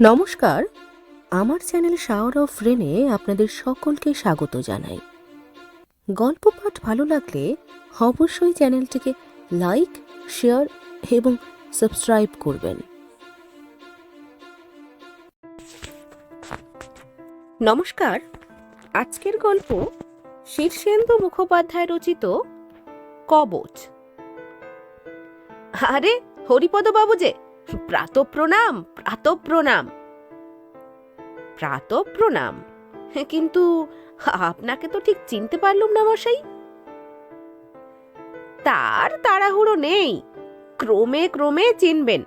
নমস্কার। আমার channel shower of Rene আপনাদের সকলকে স্বাগত জানাই। গল্প পাঠ ভালো লাগলে অবশ্যই চ্যানেলটিকে লাইক, শেয়ার এবং সাবস্ক্রাইব করবেন। নমস্কার। আজকের গল্প শীর্ষেন্দু মুখোপাধ্যায় রচিত কবচ। আরে হরিপদ বাবু যে! প্রাত প্রণাম প্রাত প্রণাম প্রাত প্রণাম কিন্তু আপনাকে তো ঠিক চিনতে পারলুম না মশাই। তার তাড়াহুড়ো নেই। ক্রমে ক্রমে চিনবেন।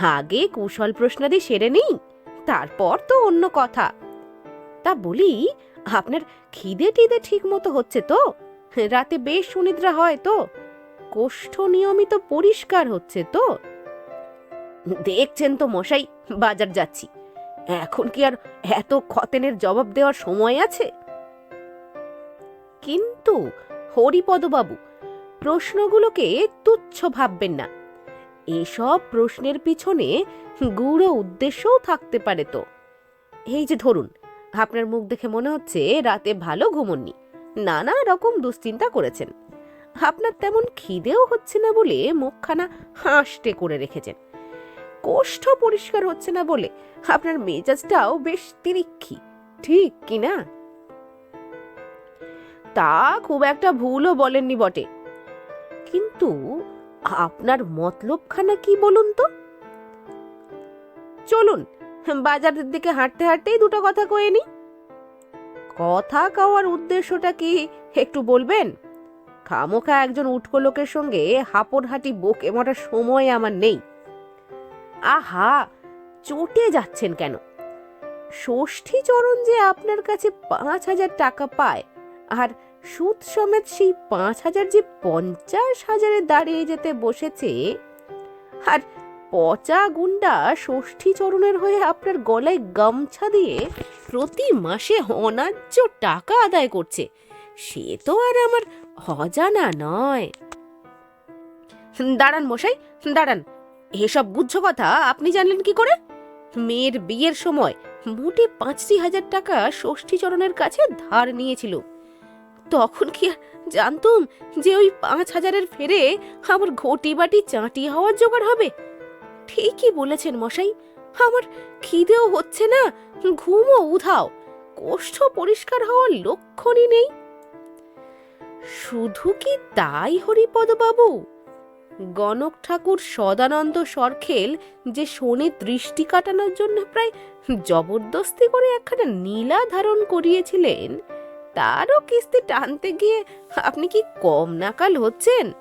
আগে কুশল প্রশ্নাদি সেরে নিই, তারপর তো অন্য কথা। তা বলি, আপনার খিদে টিদে ঠিক মতো হচ্ছে তো? রাতে বেশ সুনিদ্রা হয় তো? কোষ্ঠ নিয়মিত পরিষ্কার হচ্ছে তো? দেখছেন তো মশাই, বাজার যাচ্ছি। এখন কি আর এত খতেনের জবাব দেওয়ার সময় আছে? কিন্তু হরিপদবাবু, প্রশ্নগুলোকে তুচ্ছ ভাববেন না। এসব প্রশ্নের পিছনে গুড়ো উদ্দেশ্যও থাকতে পারে তো। এই যে ধরুন, আপনার মুখ দেখে মনে হচ্ছে রাতে ভালো ঘুমননি, নানা রকম দুশ্চিন্তা করেছেন। আপনার তেমন খিদেও হচ্ছে না বলে মুখখানা হাসটে করে রেখেছেন। কোষ্ঠ পরিষ্কার হচ্ছে না বলে আপনার মেজাজটাও বেশ তিরিক্ষি। ঠিক কি না? তা খুব একটা ভুলও বলেননি বটে। কিন্তু আপনার মতলবখানা কি বলুন তো? চলুন, বাজারের দিকে হাঁটতে হাঁটতেই দুটো কথা কয়ে নি কথা কওয়ার উদ্দেশ্যটা কি একটু বলবেন? খামোখা একজন উটকো লোকের সঙ্গে হাপড়হাটি বকে মরার সময় আমার নেই। আহা, চটে যাচ্ছেন কেন? ষষ্ঠী চরণ যে আপনার কাছে পাঁচ হাজার টাকা পায়, আর সুদ সমেত সেই পাঁচ হাজার যে পঞ্চাশ হাজারে দাঁড়িয়ে যেতে বসেছে, আর পচা গুন্ডা ষষ্ঠী চরণের হয়ে আপনার গলায় গামছা দিয়ে প্রতি মাসে অনার্য টাকা আদায় করছে, সে তো আর আমার অজানা নয়। দাঁড়ান মশাই, দাঁড়ান। এসব গুচ্ছ কথা? আপনি জানলেন কি করে? মেয়ের বিয়ের সময় মোটে পাঁচটি হাজার টাকা ষষ্ঠীচরণের কাছে ধার নিয়েছিল। তখন কি জানতুম যে ওই পাঁচ হাজারের ফেরে আমার ঘটি বাটি চাঁটি হওয়ার জোগাড় হবে? ঠিকই বলেছেন মশাই। আমার খিদেও হচ্ছে না, ঘুমও উধাও কোষ্ঠ পরিষ্কার হওয়ার লক্ষণই নেই। শুধু কি তাই হরিপদ বাবু গণক ঠাকুর সদানন্দ সরখেল যে শনি দৃষ্টি কাটানোর জন্য প্রায় জবরদস্তি করে একখানা নীলা ধারণ করিয়েছিলেন, তারও কিস্তি টানতে গিয়ে আপনি কি কম নাকাল হচ্ছেন?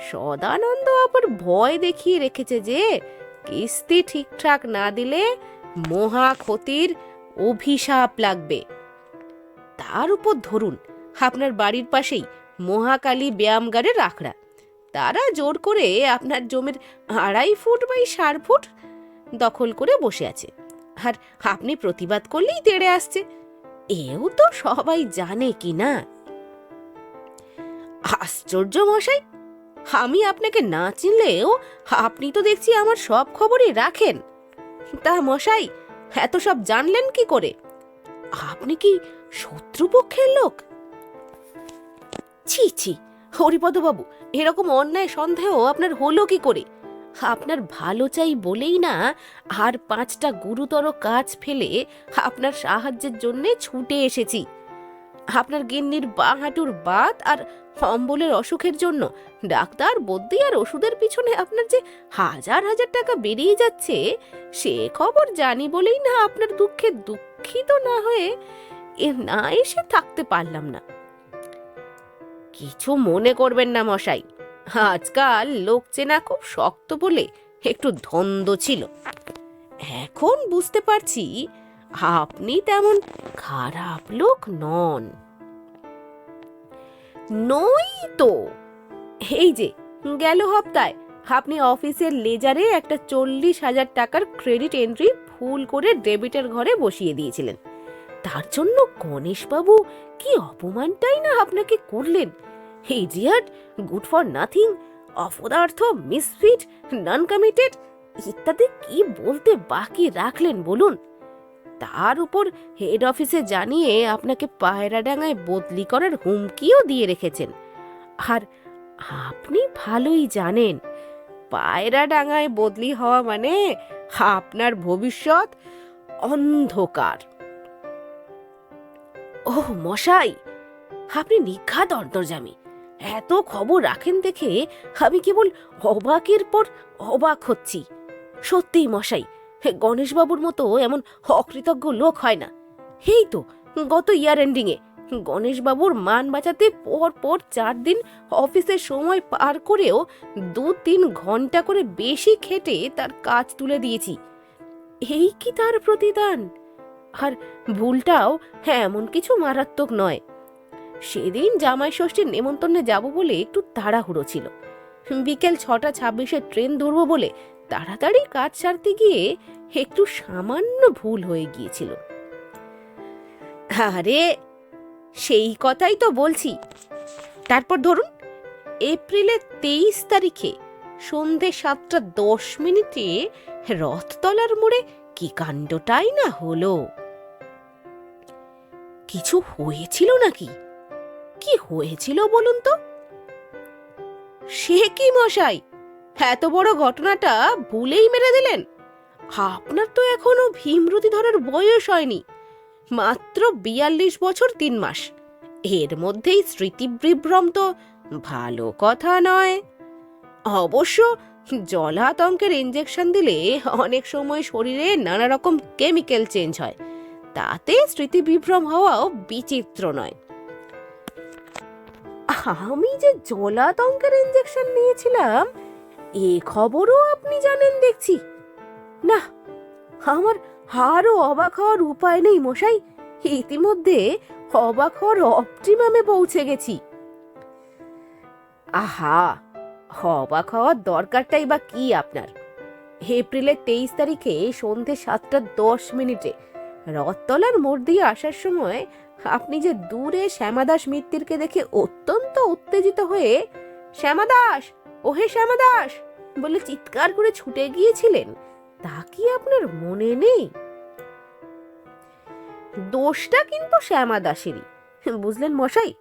সদানন্দ আবার ভয় দেখিয়ে রেখেছে যে কিস্তি ঠিকঠাক না দিলে মহা ক্ষতির অভিশাপ লাগবে। তার উপর ধরুন, আপনার বাড়ির পাশেই মহাকালী ব্যায়ামগারের আখড়া। তারা জোর করে আপনার জমির আড়াই ফুট বাই সার ফুট দখল করে বসে আছে। আর আপনি প্রতিবাদ করলেই তেড়ে আসছে। এও তো সবাই জানে কি না। আশ্চর্য মশাই, আমি আপনাকে না চিনলেও আপনি তো দেখছি আমার সব খবরই রাখেন। তা মশাই, এত সব জানলেন কি করে? আপনি কি শত্রুপক্ষের লোক? ছি ছি হরিপদবাবু এরকম অন্যায় সন্দেহ আপনার হলো কি করে? আপনার ভালো চাই বলেই না আর পাঁচটা গুরুতর কাজ ফেলে আপনার সাহায্যের জন্যে ছুটে এসেছি। আপনার গিন্নির বাঁ হাঁটুর বাত আর অম্বলের অসুখের জন্য ডাক্তার, বদ্যি আর ওষুধের পিছনে আপনার যে হাজার হাজার টাকা বেরিয়ে যাচ্ছে, সে খবর জানি বলেই না আপনার দুঃখে দুঃখিত না হয়ে এ না এসে থাকতে পারলাম না। কিছু মনে করবেন না, মশাই। আজকাল লোক চেনা খুব শক্ত বলে একটু ধন্দ ছিল। এখন বুঝতে পারছি, আপনি তেমন খারাপ লোক নন। নই তো। এই যে, গেল হপ্তায় আপনি অফিসের লেজারে একটা চল্লিশ হাজার টাকার ক্রেডিট এন্ট্রি ভুল করে ডেবিটের ঘরে বসিয়ে দিয়েছিলেন। তার জন্য গণেশবাবু কি অপমানটাই না আপনাকে করলেন? ইডিয়াট গুড ফর নাথিং, অপদার্থ, মিসফিট নন কমিটেড ইত্যাদি কি বলতে বাকি রাখলেন বলুন? তার উপর হেড অফিসে জানিয়ে আপনাকে পায়রাডাঙ্গায় বদলি করার হুমকিও দিয়ে রেখেছেন। আর আপনি ভালোই জানেন পায়রাডাঙ্গায় বদলি হওয়া মানে আপনার ভবিষ্যৎ অন্ধকার। ওহ, মশাই! আপনি নিঘাত অন্তর্জামী। এত খবর রাখেন দেখে আমি কেবল অবাকের পর অবাক হচ্ছি। সত্যিই মশাই গণেশবাবুর মতো এমন অকৃতজ্ঞ লোক হয় না। এই তো, গত ইয়ার এন্ডিংয়ে গণেশবাবুর মান বাঁচাতে পর পর চার দিন অফিসের সময় পার করেও দু তিন ঘণ্টা করে বেশি খেটে তার কাজ তুলে দিয়েছি। এই কি তার প্রতিদান? আর ভুলটাও হ্যাঁ এমন কিছু মারাত্মক নয়। সেদিন জামাই ষষ্ঠীর নেমন্তন্নে যাব বলে একটু তাড়াহুড়ো ছিল। বিকেল ছটা ছাব্বিশে ট্রেন ধরবো বলে তাড়াতাড়ি কাজ সারতে গিয়ে একটু সামান্য ভুল হয়ে গিয়েছিল। আরে, সেই কথাই তো বলছি। তারপর ধরুন, এপ্রিলের তেইশ তারিখে সন্ধে সাতটা দশ মিনিটে রথতলার মোড়ে কি কাণ্ডটাই না হলো? কিছু হয়েছিল নাকি? কি হয়েছিল বলুন তো? সে কি মশাই? এত বড় ঘটনাটা ভুলেই মেরে দিলেন। আপনার তো এখনও ভীমরতি ধরার বয়স হয়নি। মাত্র বিয়াল্লিশ বছর তিন মাস। এর মধ্যেই স্মৃতিবিভ্রম তো ভালো কথা নয়। অবশ্য জলাতঙ্কের ইঞ্জেকশন দিলে অনেক সময় শরীরে নানা রকম কেমিক্যাল চেঞ্জ হয়। তাতে স্মৃতি বিভ্রম হওয়াও বিচিত্র নয়। আমি যে জলাতঙ্কের ইঞ্জেকশন নিয়েছিলাম, এ খবরও আপনি জানেন দেখছি। না, আমার আরও অবাক হওয়ার উপায় নেই মশাই, ইতিমধ্যে অবাক হওয়ার অপটিমামে পৌঁছে গেছি। আহা, অবাক হওয়ার দরকারটাই বা কি আপনার? এপ্রিলের তেইশ তারিখে সন্ধে সাতটা দশ মিনিটে রথতলার মোড় দিয়ে আসার সময় আপনি যে দূরে শ্যামাদাস মিত্তিরকে দেখে অত্যন্ত উত্তেজিত হয়ে, শ্যামাদাস, ওহে শ্যামাদাস! বলে চিৎকার করে ছুটে গিয়েছিলেন, তা কি আপনার মনে নেই? দোষটা কিন্তু শ্যামা দাসেরই বুঝলেন মশাই?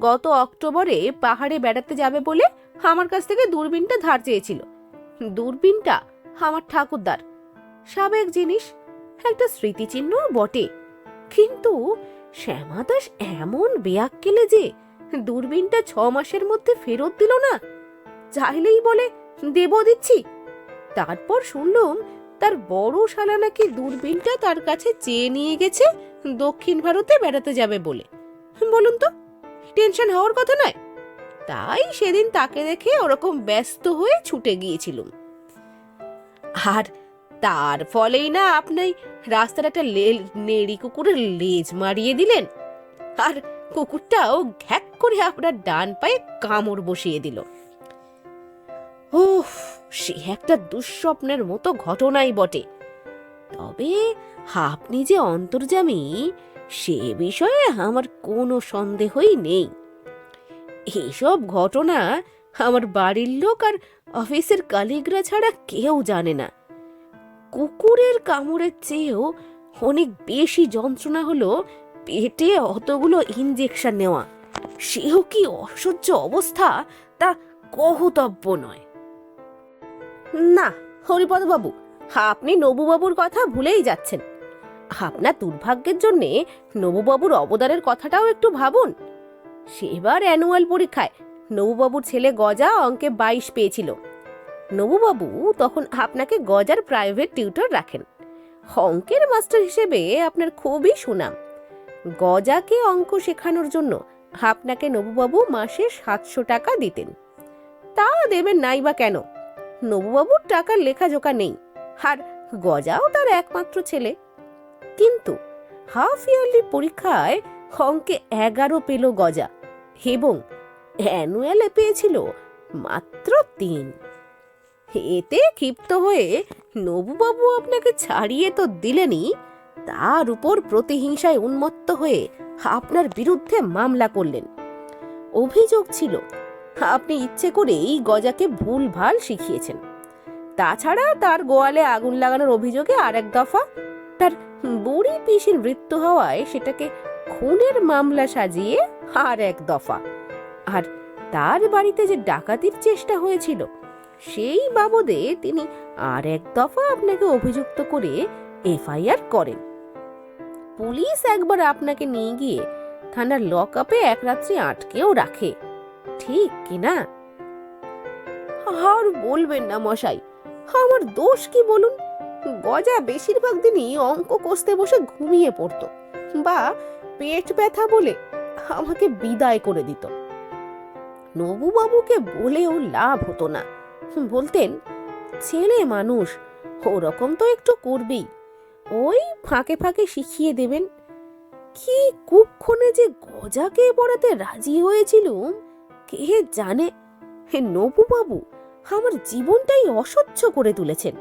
গত অক্টোবরে পাহাড়ে বেড়াতে যাবে বলে আমার কাছ থেকে দূরবীনটা ধার চেয়েছিল। দূরবীনটা আমার ঠাকুরদার, সাবেক জিনিস একটা স্মৃতিচিহ্ন বটে। কিন্তু শ্যামা দাস এমন বেয়াক্কেলে যে দূরবীনটা ছ মাসের মধ্যে ফেরত দিল না, চাইলেই বলে, দেব, দিচ্ছি। তারপর শুনলাম তার বড় শালা নাকি দূরবীনটা তার কাছে চেয়ে নিয়ে গেছে, দক্ষিণ ভারতে বেড়াতে যাবে বলে। বলুন তো, টেনশন হওয়ার কথা নয়। তাই সেদিন তাকে দেখে ওরকম ব্যস্ত হয়ে ছুটে গিয়েছিলুম। আর তার ফলেই না আপনি রাস্তার একটা নেড়ি কুকুরের লেজ মারিয়ে দিলেন। আর কুকুরটাও ঘ্যাক করে আপনার ডান পায়ে কামড় বসিয়ে দিল। উফ, সে একটা দুঃস্বপ্নের মতো ঘটনাই বটে। তবে আপনি যে অন্তর্জামী সে বিষয়ে আমার কোনো সন্দেহই নেই। এইসব ঘটনা আমার বাড়ির লোক আর অফিসের কালিগরা ছাড়া কেউ জানে না। কুকুরের কামড়ের চেয়েও অনেক বেশি যন্ত্রণা হলো পেটে অতগুলো ইঞ্জেকশন নেওয়া। সেও কি অসহ্য অবস্থা তা কহতব্য নয়। না হরিপদ বাবু আপনি নবুবাবুর কথা ভুলেই যাচ্ছেন। আপনার দুর্ভাগ্যের জন্যে নবুবাবুর অবদানের কথাটাও একটু ভাবুন। সেবার অ্যানুয়াল পরীক্ষায় নবুবাবুর ছেলে গজা অঙ্কে বাইশ পেয়েছিল। নবুবাবু তখন আপনাকে গজার প্রাইভেট টিউটর রাখেন। অঙ্কের মাস্টার হিসেবে আপনার খুবই সুনাম। গজাকে অঙ্ক শেখানোর জন্য আপনাকে নবুবাবু মাসে সাতশো টাকা দিতেন। তা দেবেন নাই বা কেন? নবুবাবুর টাকার লেখাজোকা নেই, আর গজাও তার একমাত্র ছেলে। কিন্তু হাফ ইয়ারলি পরীক্ষায় অঙ্কে এগারো পেল গজা এবং অ্যানুয়ালে পেয়েছিল মাত্র তিন। এতে ক্ষিপ্ত হয়ে নবুবাবু আপনাকে ছাড়িয়ে তো দিলেনই তার উপর প্রতিহিংসায় উন্মত্ত হয়ে আপনার বিরুদ্ধে মামলা করলেন। অভিযোগ ছিল, আপনি ইচ্ছে করেই গজাকে ভুল ভালো শিখিয়েছেন। তাছাড়া তার গোয়ালে আগুন লাগানোর অভিযোগে আর এক দফা তার বুড়ি পিসির মৃত্যু হওয়ায় সেটাকে খুনের মামলা সাজিয়ে আর এক দফা। আর তার বাড়িতে যে ডাকাতির চেষ্টা হয়েছিল সেই বাবদে তিনি আর এক দফা আপনাকে অভিযুক্ত করে এফআইআর করেন। পুলিশ একবার আপনাকে নিয়ে গিয়ে থানার লক আপে এক রাত্রি আটকেও রাখে। ঠিক কিনা আর বলবেন না মশাই, আমার দোষ কি বলুন? গজা বেশিরভাগ দিনই অঙ্ক কষতে বসে ঘুমিয়ে পড়তো বা পেট ব্যথা বলে আমাকে বিদায় করে দিত। নবুবাবুকে বলেও লাভ হতো না। বলতেন, ছেলে মানুষ, ওরকম তো একটু করবেই। ওই ফাঁকে ফাঁকে শিখিয়ে দেবেন। কি কুক্ষণে যে গজাকে পড়াতে রাজি হয়েছিল কে জানে? হে নবুবাবু, আমার জীবনটাই অসহ্য করে তুলেছেন।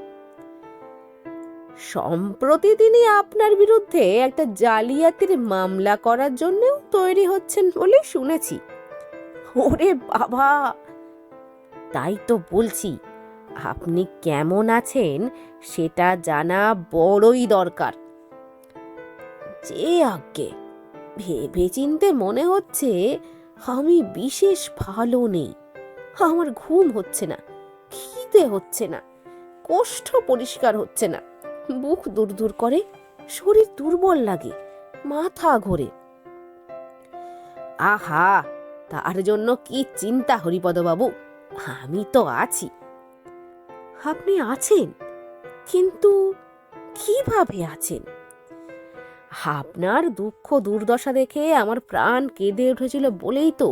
সম্প্রতি তিনি আপনার বিরুদ্ধে একটা জালিয়াতির মামলা করার জন্যও তৈরি হচ্ছেন বলে শুনেছি। ওরে বাবা! তাই তো বলছি, আপনি কেমন আছেন সেটা জানা বড়ই দরকার। যে আজ্ঞে ভেবে চিনতে মনে হচ্ছে আমি বিশেষ ভালো নেই, আমার ঘুম হচ্ছে না, খিদে হচ্ছে না কোষ্ঠ পরিষ্কার হচ্ছে না, বুক দূর দূর করে, শরীর দুর্বল লাগে, মাথা ঘোরে। আহা, তার জন্য কি চিন্তা হরিপদবাবু? আমি তো আছি। আপনি আছেন, কিন্তু কীভাবে আছেন? আপনার দুঃখ দুর্দশা দেখে আমার প্রাণ কেঁদে উঠেছিল বলেই তো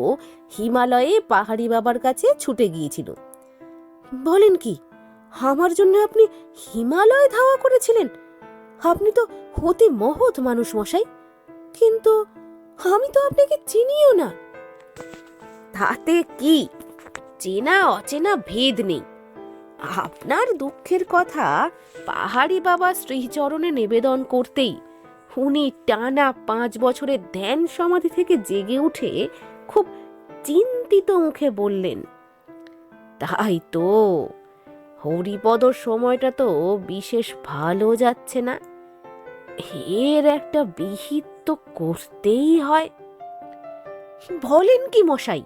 হিমালয়ে পাহাড়ি বাবার কাছে ছুটে গিয়েছিল। বলেন কি, আমার জন্য আপনি হিমালয় ধাওয়া করেছিলেন? আপনি তো হতে মহৎ মানুষ মশাই, কিন্তু আমি তো আপনাকে চিনিও না। তাতে কি? চেনা অচেনা ভেদ নেই। আপনার দুঃখের কথা পাহাড়ি বাবা শ্রীচরণে নিবেদন করতেই উনি টানা পাঁচ বছরের ধ্যান সমাধি থেকে জেগে উঠে খুব চিন্তিত মুখে বললেন, তাই তো হরিপদর সময়টা তো বিশেষ ভালো যাচ্ছে না। এর একটা বিহিত করতেই হয়। বলেন কি মশাই?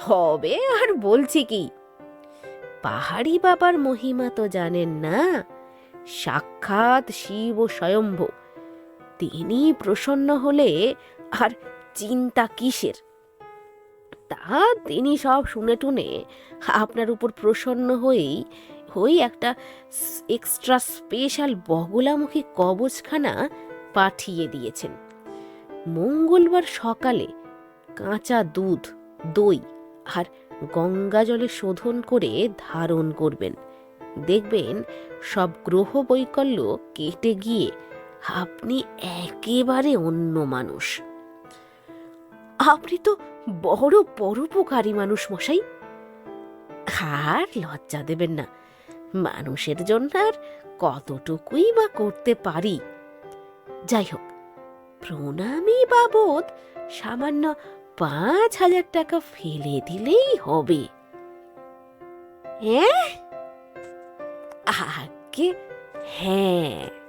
তবে আর বলছি কি? পাহাড়ি বাবার মহিমা তো জানেন না। সাক্ষাৎ শিব স্বয়ম্ভ। তিনি প্রসন্ন হলে আর চিন্তা কিসের? তা তিনি সব শুনে টুনে আপনার উপর প্রসন্ন হয়েই ওই একটা এক্সট্রা স্পেশাল বগলামুখী কবচখানা পাঠিয়ে দিয়েছেন। মঙ্গলবার সকালে কাঁচা দুধ, দই আর গঙ্গা জলে শোধন করে ধারণ করবেন। দেখবেন সব গ্রহ বৈকল্য কেটে গিয়ে আপনি একেবারে অন্য মানুষ। আপনি তো বড় পরোপকারী মানুষ মশাই। আর লজ্জা দেবেন না, মানুষের জন্য আর কতটুকুই বা করতে পারি। যাই হোক, প্রণামী বাবদ সামান্য পাঁচ হাজার টাকা ফেলে দিলেই হবে। হ্যাঁ আগে হ্যাঁ।